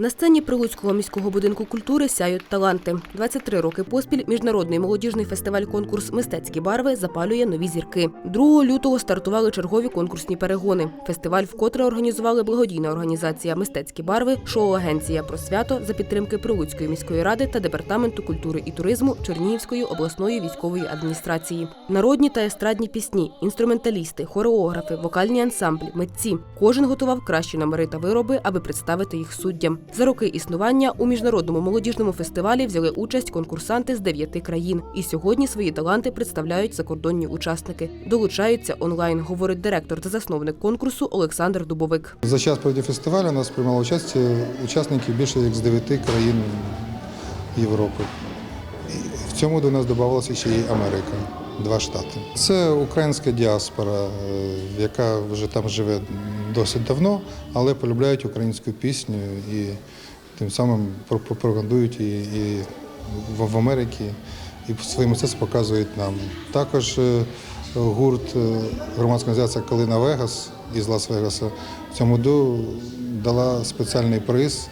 На сцені Прилуцького міського будинку культури сяють таланти. 23 роки поспіль міжнародний молодіжний фестиваль-конкурс Мистецькі барви запалює нові зірки. 2 лютого стартували чергові конкурсні перегони. Фестиваль вкотре організували благодійна організація Мистецькі барви, шоу-агенція про свято за підтримки Прилуцької міської ради та департаменту культури і туризму Чернігівської обласної військової адміністрації. Народні та естрадні пісні, інструменталісти, хореографи, вокальні ансамблі, митці. Кожен готував кращі номери та вироби, аби представити їх суддям. За роки існування у міжнародному молодіжному фестивалі взяли участь конкурсанти з дев'яти країн. І сьогодні свої таланти представляють закордонні учасники. Долучаються онлайн, говорить директор та засновник конкурсу Олександр Дубовик. За час проведення фестивалю у нас приймало участь учасники більше як з 9 країн Європи. І в цьому до нас додавалася ще й Америка, два штати. Це українська діаспора, е, яка вже там живе досить давно, але полюбляють українську пісню і тим самим пропагандують і, і в Америці, і своє мистецтво показують нам. Також е, гурт е, громадська організація Калина Вегас із Лас-Вегаса цьому дала спеціальний приз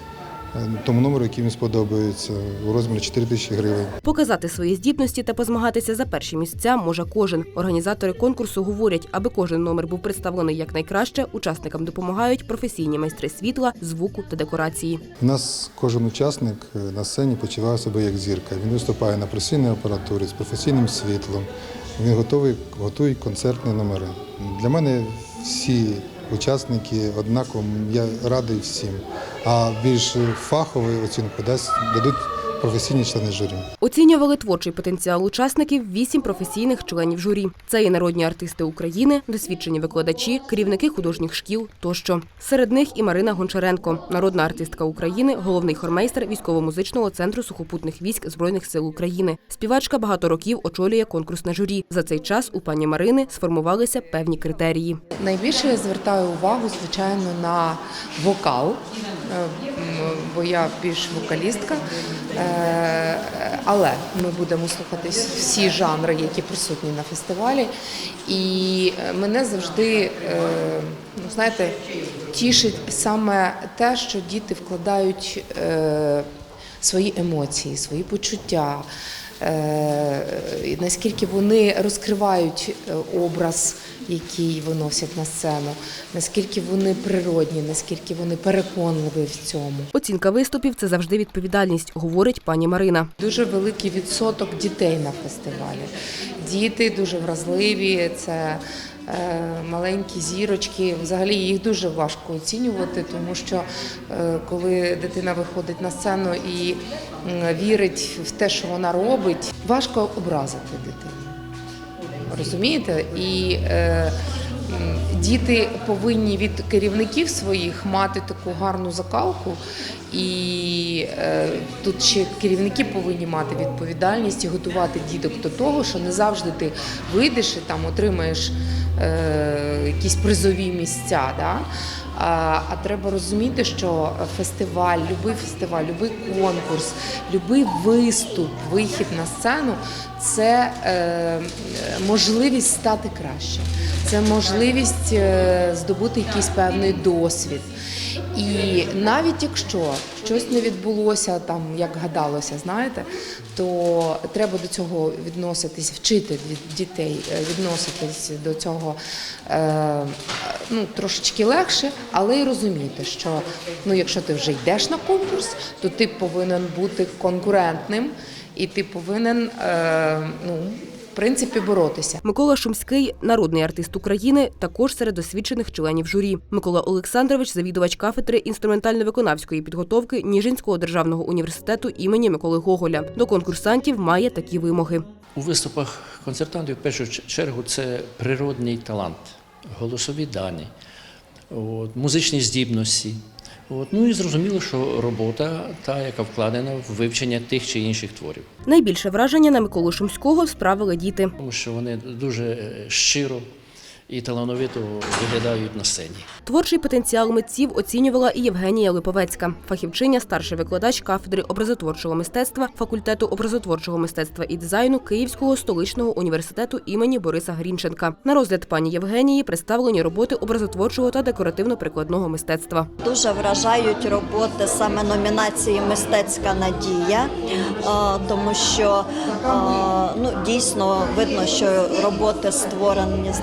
тому номеру, який їм сподобається, у розмірі 4 тисячі гривень. Показати свої здібності та позмагатися за перші місця може кожен. Організатори конкурсу говорять, аби кожен номер був представлений якнайкраще, учасникам допомагають професійні майстри світла, звуку та декорації. У нас кожен учасник е, на сцені почуває себе як зірка. Він виступає на професійній апаратурі з професійним світлом. Він готовий готує концертні номери. Для мене всі учасники однаково, я радий всім. А більш фахову оцінку дасть дадуть професійні члени журі. Оцінювали творчий потенціал учасників вісім професійних членів журі. Це і народні артисти України, досвідчені викладачі, керівники художніх шкіл тощо. Серед них і Марина Гончаренко, народна артистка України, головний хормейстер військово-музичного центру сухопутних військ Збройних сил України. Співачка багато років очолює конкурсне журі. За цей час у пані Марини сформувалися певні критерії. Найбільше я звертаю увагу, звичайно, на вокал, е, бо я більш вокалістка. Е, Але ми будемо слухатись всі жанри, які присутні на фестивалі. І е, мене завжди, е, ну знаєте, тішить саме те, що діти вкладають свої емоції, свої почуття. Е, наскільки вони розкривають е, образ, який виносять на сцену, наскільки вони природні, наскільки вони переконливі в цьому. Оцінка виступів це завжди відповідальність, говорить пані Марина. Дуже великий відсоток дітей на фестивалі. Діти дуже вразливі, це е, маленькі зірочки. Взагалі їх дуже важко оцінювати, тому що е, коли дитина виходить на сцену і вірить в те, що вона робить, важко образити дитину. Розумієте? І е, діти повинні від керівників своїх мати таку гарну закалку. І е, тут ще керівники повинні мати відповідальність і готувати діток до того, що не завжди ти вийдеш і там отримаєш е, якісь призові місця. Да? А, а треба розуміти, що фестиваль, будь-який фестиваль, будь-який конкурс, будь-який виступ, вихід на сцену це е, можливість стати краще, це можливість е, здобути якийсь певний досвід. І навіть якщо щось не відбулося там, як гадалося, знаєте, то треба до цього відноситись, вчити від дітей е, відноситись до цього е, ну, трошечки легше, але й розуміти, що ну, якщо ти вже йдеш на конкурс, то ти повинен бути конкурентним і ти повинен е, ну, принципі боротися. Микола Шумський, народний артист України, також серед досвідчених членів журі. Микола Олександрович, завідувач кафедри інструментально-виконавської підготовки Ніжинського державного університету імені Миколи Гоголя. До конкурсантів має такі вимоги. У виступах концертантів в першу чергу це природний талант, голосові дані, от, музичні здібності. От, ну і зрозуміло, що робота та, яка вкладена в вивчення тих чи інших творів. Найбільше враження на Миколу Шумського справили діти. Тому що вони дуже е, щиро і талановито виглядають на сцені. Творчий потенціал митців оцінювала і Євгенія Липовецька, фахівчиня, старший викладач кафедри образотворчого мистецтва факультету образотворчого мистецтва і дизайну Київського столичного університету імені Бориса Грінченка. На розгляд пані Євгенії представлені роботи образотворчого та декоративно-прикладного мистецтва. Дуже вражають роботи саме номінації Мистецька надія, тому що ну, дійсно видно, що роботи створені з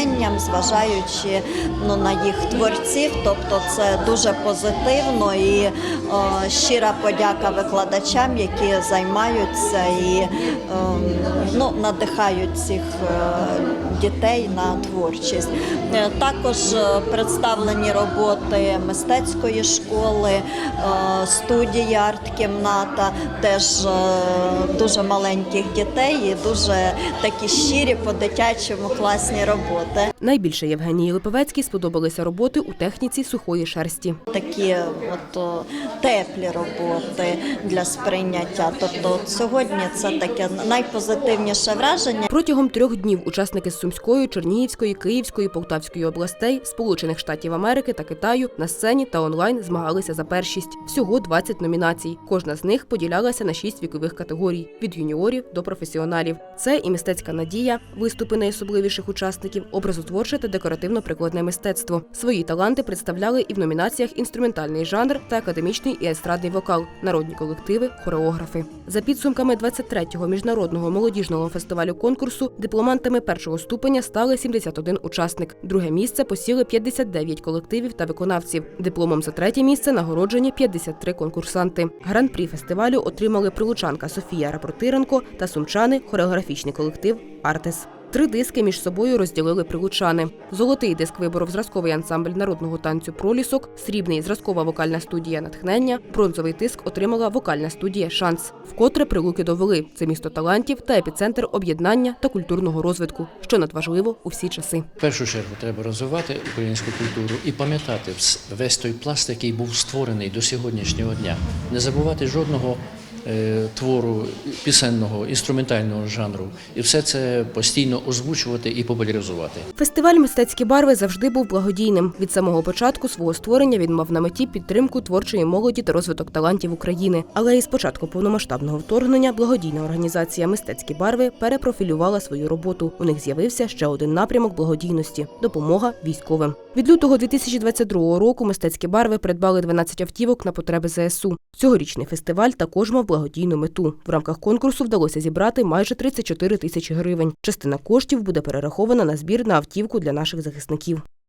натхненням, зважаючи ну, на їх творців. Тобто це дуже позитивно і е, щира подяка викладачам, які займаються і е, ну, надихають цих е, дітей на творчість. Е, Також представлені роботи мистецької школи, студії арт-кімната, теж дуже маленьких дітей і дуже такі щирі по-дитячому класні роботи. Найбільше Євгенії Липовецькій сподобалися роботи у техніці сухої шерсті. Такі от, теплі роботи для сприйняття. Тобто сьогодні це таке найпозитивніше враження. Протягом трьох днів учасники з Сумської, Чернігівської, Київської, Полтавської областей, Сполучених Штатів Америки та Китаю на сцені та онлайн змагалися за першість. Всього 20 номінацій. Кожна з них поділялася на шість вікових категорій від юніорів до професіоналів. Це і мистецька надія, виступи найособливіших учасників, образотворче та декоративно-прикладне мистецтво. Свої таланти представляли і в номінаціях інструментальний жанр та академічний і естрадний вокал, народні колективи, хореографи. За підсумками 23-го міжнародного молодіжного фестивалю конкурсу дипломантами першого ступеня стали 71 учасник. Друге місце посіли 59 колективів та виконавців. Дипломом за третє місце нагороджені 53 конкурсанти. Гран-прі фестивалю отримали прилучанка Софія Рапортиренко та сумчани хореографічний колектив Артес. Три диски між собою розділили прилучани. Золотий диск виборов зразковий ансамбль народного танцю Пролісок, срібний зразкова вокальна студія Натхнення, бронзовий диск отримала вокальна студія Шанс. Вкотре прилуки довели це місто талантів та епіцентр об'єднання та культурного розвитку, що надважливо у всі часи. В першу чергу треба розвивати українську культуру і пам'ятати весь той пласт, який був створений до сьогоднішнього дня. Не забувати жодного твору пісенного, інструментального жанру. І все це постійно озвучувати і популяризувати. Фестиваль мистецькі барви завжди був благодійним. Від самого початку свого створення він мав на меті підтримку творчої молоді та розвиток талантів України. Але із початку повномасштабного вторгнення благодійна організація Мистецькі барви перепрофілювала свою роботу. У них з'явився ще один напрямок благодійності допомога військовим. Від лютого 2022 року мистецькі барви придбали 12 автівок на потреби ЗСУ. Цьогорічний фестиваль також мав благодійну мету. В рамках конкурсу вдалося зібрати майже 34 тисячі гривень. Частина коштів буде перерахована на збір на автівку для наших захисників.